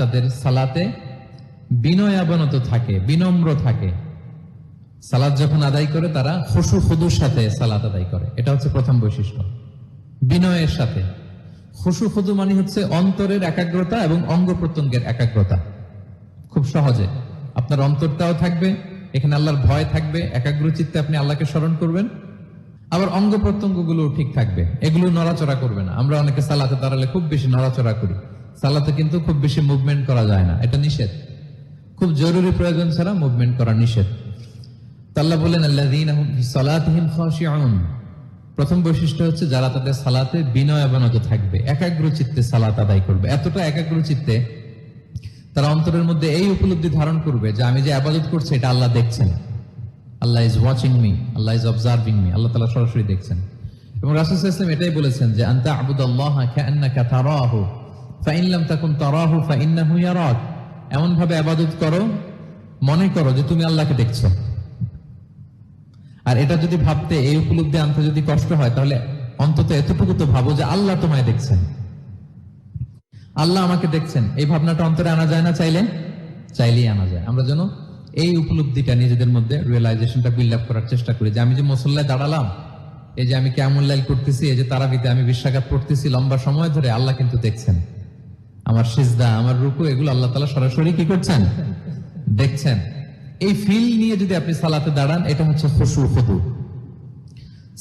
তাদের সালাতে বিনয়াবনত থাকে, বিনম্র থাকে। সালাদ যখন আদায় করে, তারা খুশু খুদুর সাথে সালাত আদায় করে। এটা হচ্ছে প্রথম বৈশিষ্ট্য। বিনয়ের সাথে। খুশু খুদু মানে হচ্ছে অন্তরের একাগ্রতা এবং অঙ্গ প্রত্যঙ্গের একাগ্রতা। খুব সহজে। আপনার অন্তরটাও থাকবে, এখানে আল্লাহর ভয় থাকবে একাগ্র চিত্তে আপনি আল্লাহকে স্মরণ করবেন। আবার অঙ্গ প্রত্যঙ্গগুলো ঠিক থাকবে। এগুলো নড়াচড়া করবে না। আমরা অনেকে সালাতে দাঁড়ালে খুব বেশি নড়াচড়া করি। সালাতে কিন্তু খুব বেশি মুভমেন্ট করা যায় না। এটা নিষেধ। খুব জরুরি প্রয়োজন ছাড়া মুভমেন্ট করা নিষেধ। তো আল্লাহ বলেন আল্লাযীনা হুম খাশিউন। প্রথম বৈশিষ্ট্য হচ্ছে যারা তাদের সালাতে বিনয় অবনত থাকবে একাগ্র চিত্তে সালাত আদায় করবে। এতটা একাগ্র চিত্তে তারা অন্তরের মধ্যে এই উপলব্ধি ধারণ করবে যে, আমি যে আবাদত করছি, এটা আল্লাহ দেখছেন। Allah is watching me Allah is observing me Allah তালা সরাসরি দেখছেন। এবং রাসুল ইসলাম এটাই বলেছেন যে আন্তা তারাহু। ফাইন লাম তাকুন তারাহু ফাইন্নাহু ইয়ারাক এমন ভাবে আবাদত করো, মনে করো যে তুমি আল্লাহকে দেখছ। আর এটা যদি ভাবতে এই উপলব্ধি আনতে যদি কষ্ট হয়, তাহলে অন্তত এতটুকু তো ভাবো যে আল্লাহ তোমায় দেখছেন। আল্লাহ আমাকে দেখছেন। এই ভাবনাটা অন্তরে আনা যায় না চাইলে? চাইলেই আনা যায়। আমরা যেন এই উপলব্ধিটা নিজেদের মধ্যে রিয়েলাইজেশনটা বিল্ড আপ করার চেষ্টা করি। যে আমি যে মুসল্লায় দাঁড়ালাম, এই যে আমি কেমন লাইল করতেছি, এই যে তারাবিতে আমি বিশ্বাঘাত পড়তেছি, লম্বা সময় ধরে আল্লাহ কিন্তু দেখছেন। আমার সিজদা, আমার রুকু, এগুলো আল্লাহ তালা সরাসরি কি করছেন? দেখছেন। এই ফিল নিয়ে যদি আপনি সালাতে দাঁড়ান, এটা হচ্ছে খুশু খুদু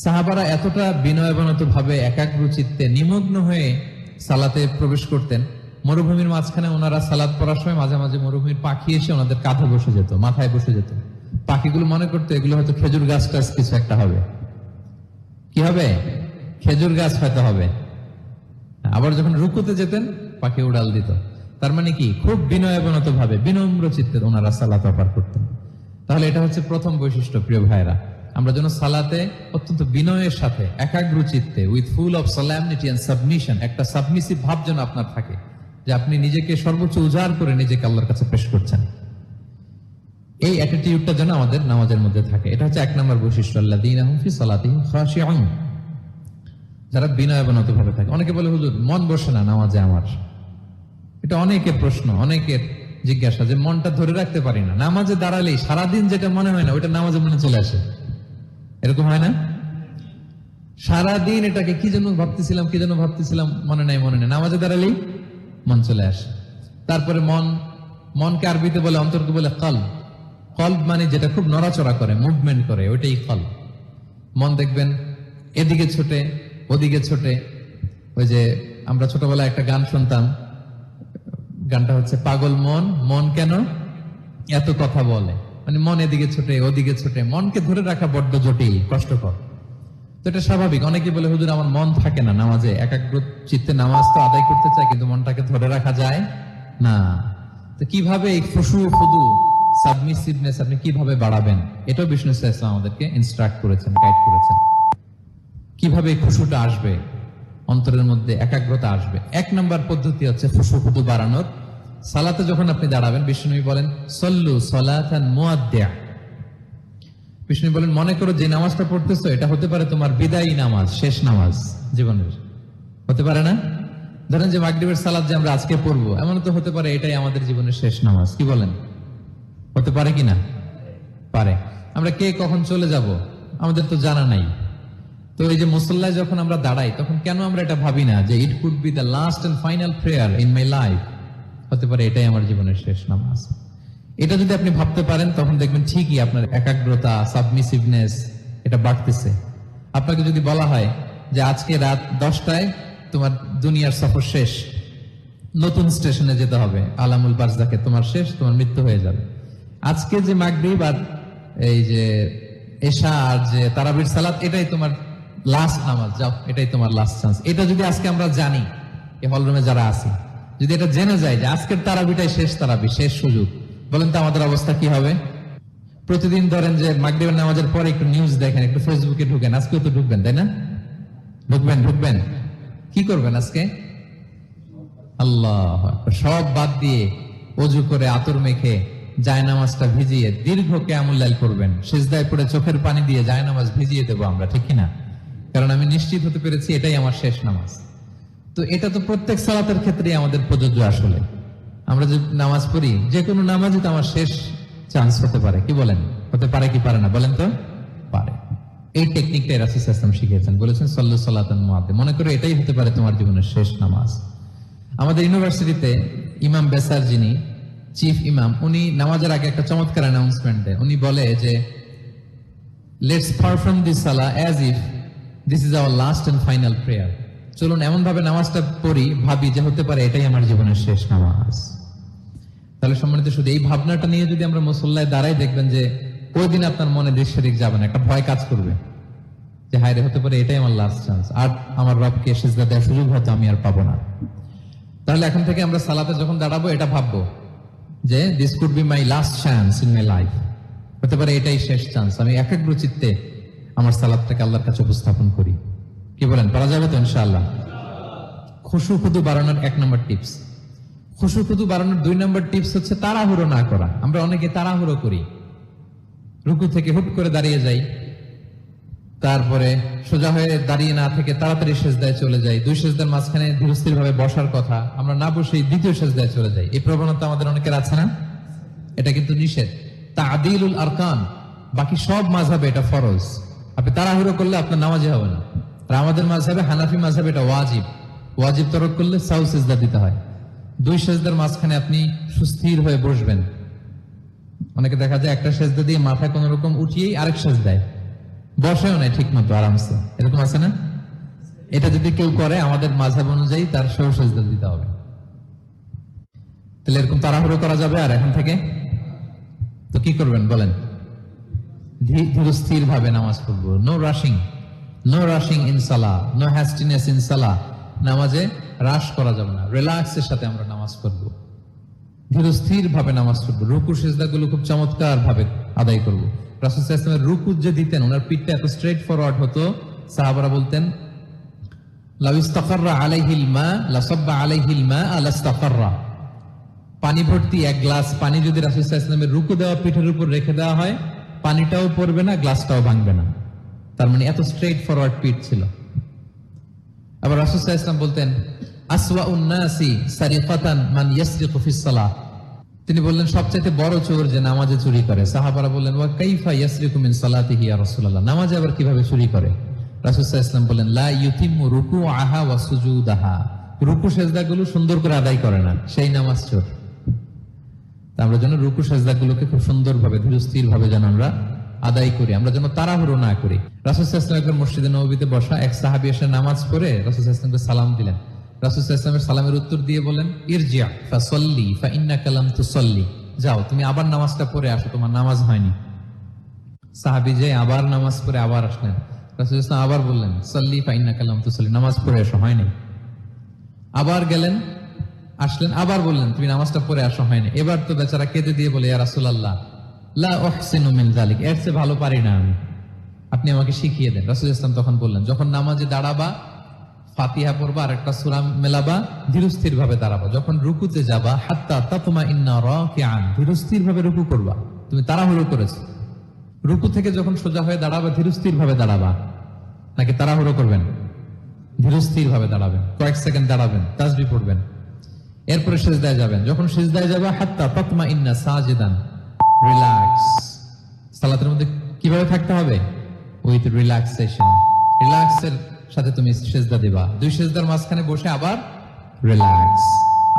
সাহাবারা এতটা বিনয়বনত ভাবে একাগ্র চিত্তে নিমগ্ন হয়ে সালাতে প্রবেশ করতেন। মরুভূমির মাঝখানে ওনারা সালাদ পড়ার সময় মাঝে মাঝে মরুভূমির পাখি এসে ওনাদের কাঁধে বসে যেত, মাথায় বসে যেত। পাখিগুলো মনে করতো, এগুলো হয়তো খেজুর গাছ টাছ কিছু একটা হবে। কি হবে? খেজুর গাছ হয়তো হবে। আবার যখন রুকুতে যেতেন পাখি উড়াল দিত। তার মানে কি? খুব বিনয়বনত ভাবে বিনম্র চিত্তে ওনারা সালাত অপার করতেন। তাহলে এটা হচ্ছে প্রথম বৈশিষ্ট্য, প্রিয় ভাইরা আমরা যেন সালাতে অত্যন্ত বিনয়ের সাথে, একাগ্র চিত্তে with full of solemnity and submission একটা সাবমিসিভ ভাব যেন আপনার থাকে, যে আপনি নিজেকে সর্বোচ্চ উজাড় করে নিজেকে আল্লাহর কাছে পেশ করছেন। এই অ্যাটিটিউডটা যেন আমাদের নামাজের মধ্যে থাকে। এটা হচ্ছে এক নম্বর বৈশিষ্ট্য আল্লাহ দিন ফি সালাতিহিম খাশিউন। যারা বিনয়বনত ভাবে থাকে। অনেকে বলে, হুজুর, মন বসে না নামাজে আমার। এটা অনেকের প্রশ্ন, অনেকের জিজ্ঞাসা যে মনটা ধরে রাখতে পারি না। নামাজে দাঁড়ালেই সারাদিন যেটা মনে হয় না, ওইটা নামাজে মনে চলে আসে। এরকম হয় না? সারাদিন এটাকে কি জন্য ভাবতেছিলাম, কি জন্য ভাবতেছিলাম, মনে নাই, মনে নেই। নামাজে দাঁড়ালেই মন চলে আসে। তারপরে মন, মনকে আরবিতে বলে, অন্তরকে বলে কল কল্ব মানে যেটা খুব নড়াচড়া করে মুভমেন্ট করে, ওইটাই কল মন দেখবেন এদিকে ছোটে, ওদিকে ছোটে। ওই যে আমরা ছোটবেলায় একটা গান শুনতাম গানটা হচ্ছে পাগল মন। মন কেন? এত কথা বলে। মানে মন এদিকে ছোটে, ওদিকে ছোটে। মনকে ধরে রাখা বড্ড জটিল, কষ্টকর। তো এটা স্বাভাবিক। অনেকে বলে, হুজুর, আমার মন থাকে না নামাজে। একাগ্র চিত্তে নামাজ তো আদায় করতে চায়, কিন্তু মনটাকে ধরে রাখা যায় না। তো কীভাবে এই খুশু খুদু সাবমিসিভনেস আপনি কীভাবে বাড়াবেন? এটাও বিষ্ণু ইসলাম আমাদেরকে ইনস্ট্রাক্ট করেছেন গাইড করেছেন। কীভাবে খুশুটা আসবে? অন্তরের মধ্যে একাগ্রতা আসবে। এক নম্বর পদ্ধতি হচ্ছে খুশু খুদু বাড়ানোর। সালাতে যখন আপনি দাঁড়াবেন বিষ্ণু বলেন, সল্লু সলাথান মুয়াদ্দিয়া বিষ্ণু বলেন, মনে করো যে নামাজটা পড়তেছো, এটা হতে পারে তোমার বিদায়ী নামাজ, শেষ নামাজ জীবনের। হতে পারে না? ধরেন যে মাগরিবের সালাদ যে আমরা আজকে পড়ব, এমন তো হতে পারে এটাই আমাদের জীবনের শেষ নামাজ, কি বলেন? হতে পারে কি না? পারে। আমরা কে কখন চলে যাব, আমাদের তো জানা নাই। তো এই যে মুসল্লায় যখন আমরা দাঁড়াই, তখন কেন আমরা এটা ভাবি না যে it could be the last and final prayer in my life হতে পারে এটাই আমার জীবনের শেষ নামাজ। এটা যদি আপনি ভাবতে পারেন, তখন দেখবেন ঠিকই আপনার একাগ্রতা সাবমিসিভনেস এটা বাড়তেছে। আপনাকে যদি বলা হয় যে আজকে রাত দশটায় তোমার দুনিয়ার সফর শেষ, নতুন স্টেশনে যেতে হবে, আলামুল বারজাকে তোমার শেষ, তোমার মৃত্যু হয়ে যাবে। আজকে যে মাগরিব আর এই যে এশা আর যে তারাবির সালাত, এটাই তোমার লাস্ট নামাজ, যাও, এটাই তোমার লাস্ট চান্স এটা যদি আজকে আমরা জানি, এই হলরুমে যারা আছি যদি এটা জেনে যায় যে আজকের তারাবিটাই শেষ তারাবি, শেষ সুযোগ, বলেন তো আমাদের অবস্থা কি হবে? প্রতিদিন ধরেন যে মাগরিবের নামাজের পরে একটু নিউজ দেখেন, একটু ফেসবুকে ঢুকেন, আজকেও তো ঢুকবেন, তাই না? ঢুকবেন ঢুকবেন। কি করবেন আজকে? আল্লাহ সব বাদ দিয়ে অজু করে আতর মেখে জায়নামাজটা ভিজিয়ে দীর্ঘ কেয়ামুল্লাইল করবেন। সেজদায় পড়ে চোখের পানি দিয়ে জায়নামাজ ভিজিয়ে দেবো আমরা, ঠিক কিনা কারণ আমি নিশ্চিত হতে পেরেছি এটাই আমার শেষ নামাজ। তো এটা তো প্রত্যেক সালাতের ক্ষেত্রে আমাদের প্রযোজ্য আসলে। আমরা যে নামাজ পড়ি, যে কোনো নামাজই তো আমার শেষ চান্স হতে পারে। কি বলেন? হতে পারে কি পারে না? বলেন তো? পারে। এই টেকনিকটা রাসুল ইসলাম শিখিয়েছেন। বলেছেন, সল্লু সাল্লাতন মুআদ্দিন। মনে করো এটাই হতে পারে তোমার জীবনের শেষ নামাজ। আমাদের ইউনিভার্সিটিতে ইমাম বেসার যিনি, চিফ ইমাম, উনি নামাজের আগে একটা চমৎকার অ্যানাউন্সমেন্ট দেয়। উনি বলে যে লেটস পারফর্ম দিস সালা as if this is our last and final prayer চলুন এমন ভাবে নামাজটা পড়ি, ভাবি যে হতে পারে এটাই আমার জীবনের শেষ নামাজ। তাহলে সম্মানিত শুধু, এই ভাবনাটা নিয়ে যদি আমরা মুসল্লায় দাঁড়াই, দেখবেন যে ওই দিন আপনার মনে দৃশ্যরিক যাবে না, একটা ভয় কাজ করবে। যে হায়রে হতে পারে এটাই আমার লাস্ট চান্স আর আমার রবকে সেজদা দেওয়ার সুযোগ হয়তো আমি আর পাবো না। তাহলে এখন থেকে আমরা সালাতে যখন দাঁড়াবো, এটা ভাববো যে this could be my last chance in my life হতে পারে এটাই শেষ চান্স আমি একাগ্র চিত্তে আমার সালাদটাকে আল্লাহর কাছে উপস্থাপন করি। কি বলেন, পারা যাবে তো ইনশাআল্লাহ? খুশু খুদু বাড়ানোর এক নম্বর টিপস। খুশু খুদু বাড়ানোর দুই নম্বর টিপস হচ্ছে তাড়াহুড়ো না করা। আমরা অনেকে তাড়াহুড়ো করি। রুকু থেকে হুট করে দাঁড়িয়ে যাই। তারপরে সোজা হয়ে দাঁড়িয়ে না থেকে তাড়াতাড়ি সেজদায় চলে যাই। দুই সেজদার মাঝখানে ধীরস্থির ভাবে বসার কথা। আমরা না বসেই দ্বিতীয় সেজদায় চলে যাই। এই প্রবণতা আমাদের অনেকের আছে না? এটা কিন্তু নিষেধ। তা আদিলুল আরকান। বাকি সব মাঝাবে এটা ফরজ। আপনি তাড়াহুড়ো করলে আপনার নামাজে হবে না। আর আমাদের মাঝাবে হানাফি মাঝাবে এটা ওয়াজিব। ওয়াজিব তরক করলে সাউ সেজদা দিতে হয়। দুই সেজদার মাঝখানে আপনি সুস্থির হয়ে বসবেন। অনেকে দেখা যায় একটা সেজদা দিয়ে মাথা কোন রকম উঠিয়েই আরেক সেজ দেয়। বসেও নাই ঠিক মতো আরামসে। এরকম আছে না? এটা যদি কেউ করে, আমাদের মাঝাব অনুযায়ী তার সেও সেজদা দিতে হবে। তাহলে এরকম তাড়াহুড়ো করা যাবে আর এখন থেকে? তো কি করবেন বলেন? ধীরস্থির ভাবে নামাজ পড়ব। No rushing no rushing in সালা নো হ্যাস্টিনেস ইন সালা নামাজে রাশ করা যাবে না। রিল্যাক্সের সাথে আমরা নামাজ পড়ব। ধীরস্থির ভাবে নামাজ পড়ব। রুকু সেজদা গুলো খুব চমৎকার ভাবে আদায় করব। রাসুল ইসলামের রুকু যে দিতেন, ওনার পিঠটা এত স্ট্রেট ফরওয়ার্ড হতো। সাহাবারা বলতেন পানি ভর্তি এক গ্লাস পানি যদি রাসুল রুকু দেওয়া পিঠের উপর রেখে দেওয়া হয়, পানিটাও পড়বে না, গ্লাসটাও ভাঙবে না। তার মানে এত স্ট্রেট ফরওয়ার্ড পিঠ ছিল। আবার রাসুল ইসলাম বলতেন আসওয়া উন্নাসি সারিফাতান মান ইয়াসরিকু ফিস সালাহ। তিনি বললেন, সবচাইতে বড় চোর যে নামাজে চুরি করে। সাহাবারা বললেন, ওয়া কাইফা ইয়াসরিকু মিন সালাতিহি ইয়া রাসূলুল্লাহ? নামাজে আবার কীভাবে চুরি করে? রাসূল ইসলাম বললেন, লা ইউতিমু রুকুআহা ওয়া সুজুদাহা। রুকু সেজদাগুলো সুন্দর করে আদায় করে না, সেই নামাজ চোর। আমরা যেন রুকু সেজদাগুলোকে খুব সুন্দরভাবে ভাবে যেন আমরা আদায় করি, আমরা যেন তাড়াহুড়ো না করি। রাসুসাল্লাম মসজিদে নবীতে বসা এক সাহাবি এসে নামাজ পড়ে রাসুসাল্লামকে সালাম দিলেন। সালামের উত্তর দিয়ে বলেন ইরজিয়া কালাম তু সল্লি যাও, তুমি আবার নামাজটা পড়ে আসো, তোমার নামাজ হয়নি। সাহাবি যে আবার নামাজ পড়ে আবার আসলেন। আবার বললেন, সল্লি ফা ইন্না কালাম তু সল্লি নামাজ পড়ে এসো, হয়নি। আবার গেলেন, আসলেন, আবার বললেন, তুমি নামাজটা পড়ে আসো, হয়নি। এবার তো বেচারা কেঁদে দিয়ে বলে, ইয়া রাসূলুল্লাহ লা ভালো পারি না আমি। আপনি আমাকে শিখিয়ে দেন। রাসূল ইসলাম তখন বললেন, যখন নামাজে দাঁড়াবা, ফাতিহা পড়বা আর একটা সূরা মেলাবা ধীরস্থির ভাবে দাঁড়াবা। যখন রুকুতে যাবা, হাত্তা তাতমা ইন্না রাকিআন ধীরস্থির ভাবে রুকু করবা। তুমি তাড়াহুড়ো করেছ। রুকু থেকে যখন সোজা হয়ে দাঁড়াবা ধীরস্থির ভাবে দাঁড়াবা। নাকি তাড়াহুড়ো করবেন? ধীরস্থির ভাবে দাঁড়াবেন। কয়েক সেকেন্ড দাঁড়াবেন তাজবি পড়বেন। এরপরে সেজদায় যাবেন। যখন সেজদায় যাবে, হাত্তা তাতমা ইন্না সাজিদান রিল্যাক্স সালাতের মধ্যে কীভাবে থাকতে হবে? উইথ রিল্যাক্সেশন রিল্যাক্সের সাথে তুমি সেজদা দিবা। দুই সেজদার মাঝখানে বসে আবার রিল্যাক্স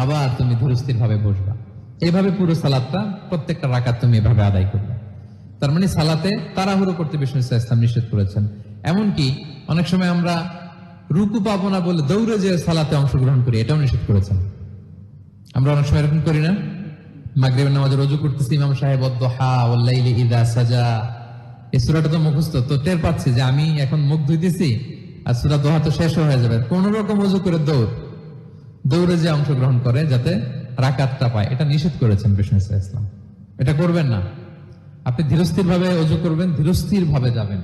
আবার তুমি ধীরস্থির ভাবে বসবা পুরো সালাদটা প্রত্যেকটা তুমি এভাবে আদায় করবে। তার মানে সালাতে তাড়াহুড়ো করতে বিষ্ণু ইসলাম নিষেধ করেছেন। এমনকি অনেক সময় আমরা রুকু পাবো না বলে দৌড়ে যে সালাতে অংশগ্রহণ করি, এটাও নিষেধ করেছেন। আমরা অনেক সময় এরকম করি না? মাগরিবের নামাজে রজু করতেছি ইমাম সাহেব, অদ্দহা ওয়াল্লাইলি ইদা সাজা। এই সূরাটা তো মুখস্থ, তো টের পাচ্ছি যে আমি এখন মুখ ধুইতেছি আর সূরা দোহা তো শেষ হয়ে যাবে। কোন রকম ওযু করে দৌড়, দৌড়ে যে অংশগ্রহণ করে যাতে রাকাতটা পায়, এটা নিষেধ করেছেন বিষ্ণু ইসলাম এটা করবেন না। আপনি ধীরস্থির ভাবে অজু করবেন ধীরস্থির ভাবে যাবেন।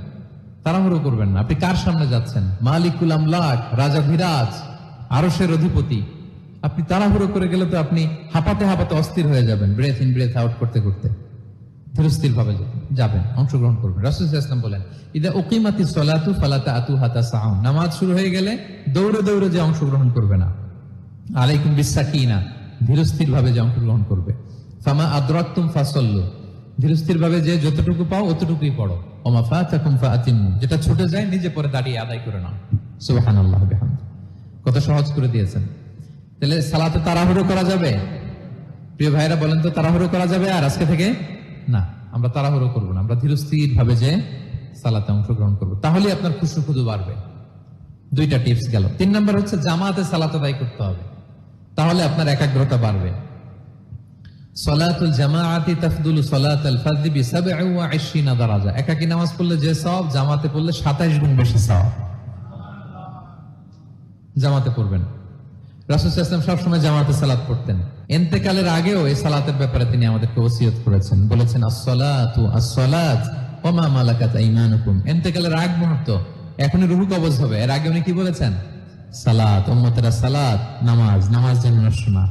তাড়াহুড়ো করবেন না। আপনি কার সামনে যাচ্ছেন? মালিকুল আমলাক, রাজা ধীরাজ, আরশের অধিপতি। আপনি তাড়াহুড়ো করে গেলে তো আপনি হাঁপাতে হাঁপাতে অস্থির হয়ে যাবেন। ব্রেথ ইন ব্রেথ আউট করতে করতে। ধীরস্থির ভাবে যাবেন, অংশগ্রহণ করবেন। রাসুল ইসলাম বলেন, ইদা ওকিমাতি সলাতু ফালাতা আতু হাতা সাউন। নামাজ শুরু হয়ে গেলে দৌড়ে দৌড়ে যে অংশগ্রহণ করবে না। আলাইকুম ধীরস্থির ভাবে যে অংশগ্রহণ করবে। ফামা ধীরস্থির ভাবে যে যতটুকু পাও অতটুকুই পড়ো। ওমা ফাতাকুম ফাআতিমু, যেটা ছুটে যায় নিজে পরে দাঁড়িয়ে আদায় করে নাও। সুবহানাল্লাহ, বিহামদ। কত সহজ করে দিয়েছেন। তাহলে সালাতে তাড়াহুড়ো করা যাবে? প্রিয় ভাইরা বলেন তো তাড়াহুড়ো করা যাবে আর আজকে থেকে? না, আমরা তাড়াহুড়ো করব না, আমরা ধীরস্থির ভাবে যে সালাতে অংশগ্রহণ করব। তাহলে আপনার খুশু খুদু বাড়বে। দুইটা টিপস গেল। তিন নম্বর হচ্ছে জামাতে সালাত আদায় করতে হবে। তাহলে আপনার একাগ্রতা বাড়বে। সলাতুল জামাআতি তাফদুলু সলাতাল ফাজরি বি 27 দারাজা। একাকী নামাজ পড়লে যে সওয়াব, জামাতে পড়লে 27 গুণ বেশি সওয়াব। জামাতে পড়বেন। আলাইহি সবসময় জামাতে সালাত পড়তেন। ইন্তেকালের আগেও এই সালাতের ব্যাপারে তিনি আমাদেরকে ওসিয়ত করেছেন। বলেছেন, আস-সালাতু আস-সালাত ওয়া মা মালাকাত আইমানুকুম। ইন্তেকালের আগ মুহূর্ত, এখনই রুহু কবজ হবে। এর আগে উনি কি বলেছেন? সালাত, উম্মতেরা সালাত, নামাজ নামাজ যেন নষ্ট না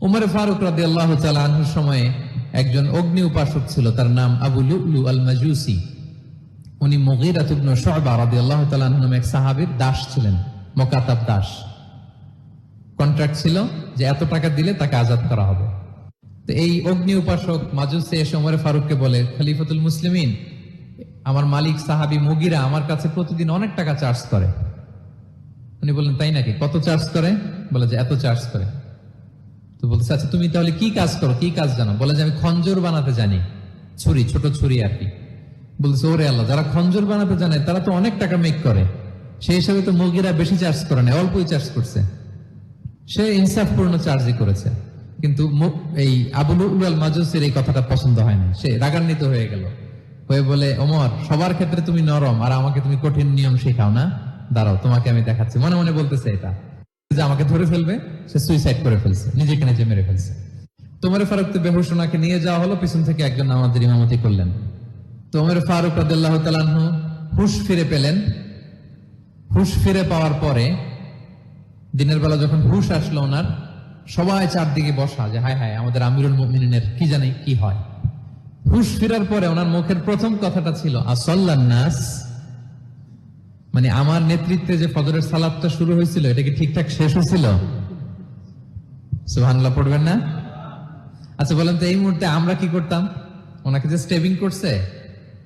উমর ফারুক রাদি আল্লাহ আনহুর সময়ে একজন অগ্নি উপাসক ছিল, তার নাম আবু লুলু আল মাজুসি উনি মুগিরাত ইবনে শুআবা রাদিয়াল্লাহু তাআলা আনহু নামে এক সাহাবীর দাস ছিলেন, মোকাতাব দাস। কন্ট্রাক্ট ছিল যে এত টাকা দিলে তাকে আজাদ করা হবে। তো এই অগ্নি উপাসক মাজুসি এসে ওমর ফারুককে বলে, খলিফাতুল মুসলিমিন, আমার মালিক সাহাবী মুগিরা আমার কাছে প্রতিদিন অনেক টাকা চার্জ করে। উনি বললেন, তাই নাকি? কত চার্জ করে? বলে যে, এত চার্জ করে। তো বলতেছে আচ্ছা তুমি তাহলে কি কাজ করো? কি কাজ জানো? বলে যে, আমি খঞ্জর বানাতে জানি। ছুরি, ছোট ছুরি আর কি। বলছে ওরে আল্লাহ, যারা খঞ্জর বানাতে জানে, তারা তো অনেক টাকা মেক করে। সেই হিসাবে তো মুরগিরা বেশি চার্জ করে না, অল্পই চার্জ করছে। সে ইনসাফপূর্ণ চার্জই করেছে। কিন্তু এই আবুল উল মাজুসের এই কথাটা পছন্দ হয় না সে রাগান্বিত হয়ে গেল। হয়ে বলে, ওমর, সবার ক্ষেত্রে তুমি নরম আর আমাকে তুমি কঠিন নিয়ম শেখাও না। দাঁড়াও, তোমাকে আমি দেখাচ্ছি। মনে মনে বলতেছে এটা। যে আমাকে ধরে ফেলবে, সে সুইসাইড করে ফেলছে, নিজেকে নিজে মেরে ফেলছে। তোমার ফারুক তো বেহুশ ওনাকে নিয়ে যাওয়া হলো, পিছন থেকে একজন আমাদের ইমামতি করলেন। তোমার ফারুক তাআলা হুশ ফিরে পেলেন। হুশ ফিরে পাওয়ার পরে দিনের বেলা যখন হুশ আসলো ওনার, সবাই চারদিকে বসা যে, হায় হায়, আমাদের আমিরুল মুমিনিনের কি জানি কি হয়? হুশ ফেরার পরে ওনার মুখের প্রথম কথাটা ছিল নাস। মানে আমার নেতৃত্বে যে ফজরের সালাদটা শুরু হয়েছিল, এটা কি ঠিকঠাক শেষ হয়েছিল? সুবহানাল্লাহ, পড়বেন না? আচ্ছা বলেন তো, এই মুহূর্তে আমরা কি করতাম? ওনাকে যে স্টেভিং করছে?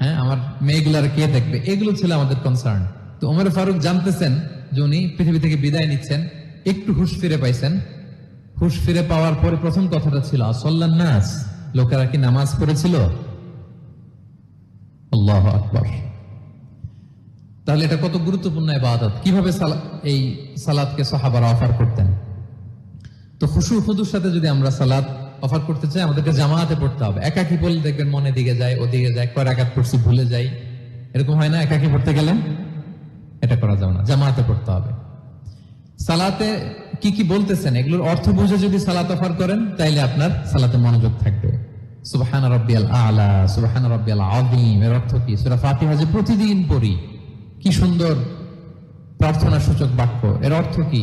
হ্যাঁ আমার মেয়েগুলার কে দেখবে? এগুলো ছিল আমাদের কনসার্ন তো ওমর ফারুক জানতেছেন যে উনি পৃথিবী থেকে বিদায় নিচ্ছেন, একটু হুশ ফিরে পাইছেন। হুশ ফিরে পাওয়ার পরে প্রথম কথাটা ছিল, আসল্লান নাস। লোকেরা কি নামাজ পড়েছিল? আল্লাহ আকবর। তাহলে এটা কত গুরুত্বপূর্ণ ইবাদত? কীভাবে এই সালাদকে সাহাবারা অফার করতেন? তো খুশু খুদুর সাথে যদি আমরা সালাদ অফার করতে চাই, আমাদেরকে জামাতে পড়তে হবে। একাকি পড়লে দেখবেন মনে দিকে যায়, ওদিকে যায়, কয় রাকাত পড়ছি ভুলে যাই। এরকম হয় না, একাকি পড়তে গেলে? এটা করা যাবে না জামাতে পড়তে হবে। সালাতে কি কি বলতেছেন? এগুলোর অর্থ বুঝে যদি সালাত অফার করেন, তাইলে আপনার সালাতে মনোযোগ থাকবে। সুবহান রব্বিয়াল আলা, সুবহান রব্বিয়াল আযীম। এর অর্থ কি? সূরা ফাতিহা যে প্রতিদিন পড়ি, কি সুন্দর প্রার্থনা সূচক বাক্য। এর অর্থ কি?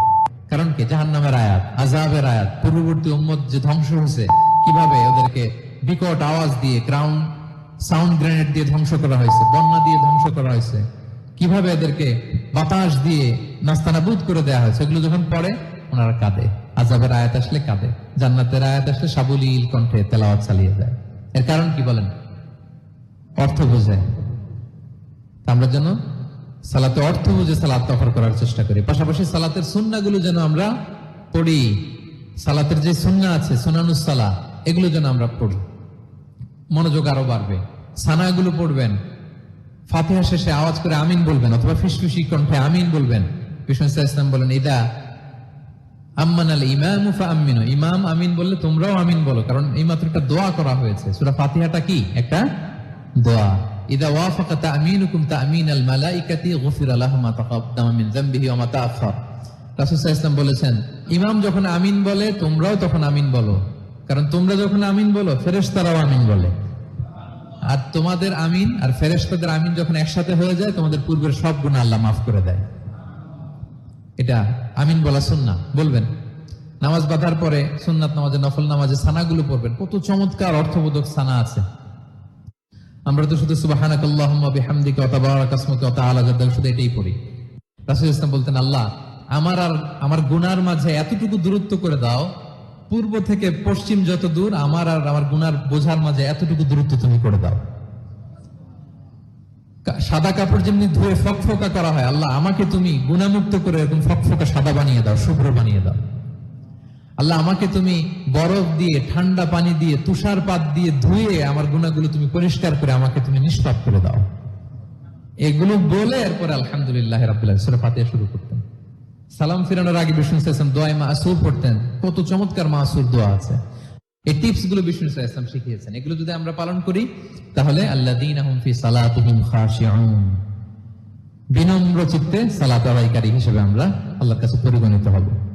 কারণ কি? জাহান্নামের আয়াত আজাবের আয়াত, পূর্ববর্তী উম্মত যে ধ্বংস হয়েছে, কীভাবে ওদেরকে বিকট আওয়াজ দিয়ে ক্রাউন সাউন্ড গ্রেনেড দিয়ে ধ্বংস করা হয়েছে, বন্যা দিয়ে ধ্বংস করা হয়েছে, কীভাবে এদেরকে বাতাস দিয়ে নাস্তানাবুদ করে দেওয়া হয়েছে এগুলো যখন পড়ে, ওনারা কাঁদে। আজাবের আয়াত আসলে কাঁদে। জান্নাতের আয়াত আসলে সাবলীল কণ্ঠে তেলাওয়াত চালিয়ে যায়। এর কারণ কি বলেন? অর্থ বোঝে তা আমরা যেন সালাতে অর্থ বুঝে সালাত অফার করার চেষ্টা করি। পাশাপাশি সালাতের সুন্নাগুলো যেন আমরা পড়ি, সালাতের যে সুন্না আছে সুনানুসালা এগুলো যেন আমরা পড়ি। মনোযোগ আরও বাড়বে। সানাগুলো পড়বেন। ফাতিহা শেষে আওয়াজ করে আমিন বলবেন, অথবা ফিসফিসি কণ্ঠে আমিন বলবেন। ইসলাম বলেন, ইদা আম্মান আল ইমাম আমিনো ইমাম আমিন বললে তোমরাও আমিন বলো, কারণ এই মাত্র একটা দোয়া করা হয়েছে। সুরা ফাতিহাটা কি? একটা দোয়া। ইদা ওয়াফাকা তামিন মিন বলেছেন, ইমাম যখন আমিন বলে, তোমরাও তখন আমিন বলো। কারণ তোমরা যখন আমিন বলো, ফেরেশতারাও আমিন বলে। আর তোমাদের আমিন আর ফেরেশতাদের আমিন যখন একসাথে হয়ে যায়, তোমাদের পূর্বের সব গুণ আল্লাহ মাফ করে দেয়। এটা আমিন বলা সুন্না বলবেন, নামাজ বাঁধার পরে সুন্নাত নামাজে নফল নামাজে সানাগুলো পড়বেন। কত চমৎকার অর্থবোধক সানা আছে। আমরা তো শুধু সুবাহানাক আল্লাহুম্মা বিহামদিকা শুধু এটাই পড়ি। রাসূল ইসলাম বলতেন, আল্লাহ, আমার আর, আমার গুনার মাঝে এতটুকু দূরত্ব করে দাও, পূর্ব থেকে পশ্চিম যত দূর, আমার আর আমার গুনার বোঝার মাঝে এতটুকু দূরত্ব তুমি করে দাও। সাদা কাপড় যেমনি ধুয়ে ফকফকা করা হয়, আল্লাহ, আমাকে তুমি গুণামুক্ত করে এরকম ফকফকা সাদা বানিয়ে দাও, শুভ্র বানিয়ে দাও। আল্লাহ, আমাকে তুমি বরফ দিয়ে, ঠান্ডা পানি দিয়ে, তুষারপাত দিয়ে ধুয়ে আমার গুণাগুলো তুমি পরিষ্কার করে আমাকে তুমি নিষ্পাপ করে দাও। এগুলো বলে এরপরে আলহামদুলিল্লাহ ফাতিহা শুরু করতেন। সালাম ফিরানোর আগে বিষ্ণু ইসলাম দোয়ায় মাসুর পড়তেন। কত চমৎকার মাসুর দোয়া আছে। এই টিপসগুলো বিষ্ণু ইসলাম শিখিয়েছেন। এগুলো যদি আমরা পালন করি, তাহলে আল্লাহ দিন বিনম্র চিত্তে সালাত আদায়কারী হিসেবে আমরা আল্লাহর কাছে পরিগণিত হব।